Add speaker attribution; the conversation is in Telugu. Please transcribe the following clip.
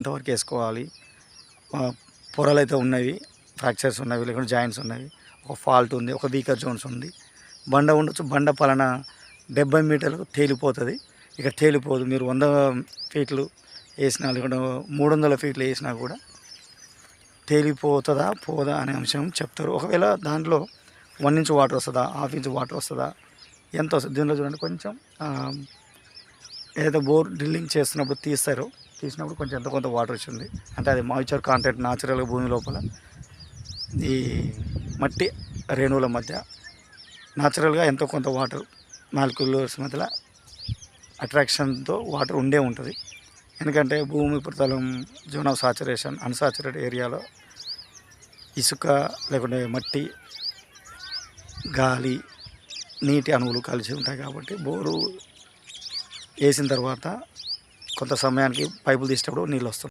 Speaker 1: ఎంతవరకు వేసుకోవాలి? పొరలు అయితే ఉన్నవి ఫ్రాక్చర్స్ ఉన్నవి లేకుంటే జాయింట్స్ ఉన్నవి. ఒక ఫాల్ట్ ఉంది ఒక వీకర్ జోన్స్ ఉంది. బండ ఉండొచ్చు బండ పలానా డెబ్బై మీటర్లకు తేలిపోతుంది. ఇక తేలిపోదు మీరు వంద ఫీట్లు వేసినా లేకుంటే మూడు వందల ఫీట్లు వేసినా కూడా తేలిపోతుందా పోదా అనే అంశం చెప్తారు. ఒకవేళ దాంట్లో వన్ ఇంచ్ వాటర్ వస్తుందా హాఫ్ ఇంచ్ వాటర్ వస్తుందా ఎంత వస్తుంది? దీనిలో చూడండి కొంచెం ఏదైతే బోర్ డ్రిల్లింగ్ చేస్తున్నప్పుడు తీస్తారో తీసినప్పుడు కొంచెం ఎంత కొంత వాటర్ వచ్చింది. అంటే అది మాయిచర్ కాంటెంట్ న్యాచురల్గా భూమి లోపల. ఈ మట్టి రేణువుల మధ్య న్యాచురల్గా ఎంతో కొంత వాటర్ మాలిక్యులర్స్ మధ్యలో అట్రాక్షన్తో వాటర్ ఉండే ఉంటుంది. ఎందుకంటే భూమి ఉపరితలం జోన్ ఆఫ్ సాచురేషన్ అన్సాచురేట్ ఏరియాలో ఇసుక లేకుంటే మట్టి గాలి నీటి అణువులు కలిసి ఉంటాయి కాబట్టి బోరు వేసిన తర్వాత కొంత సమయానికి పైపులు తీసేటప్పుడు నీళ్ళు వస్తాయి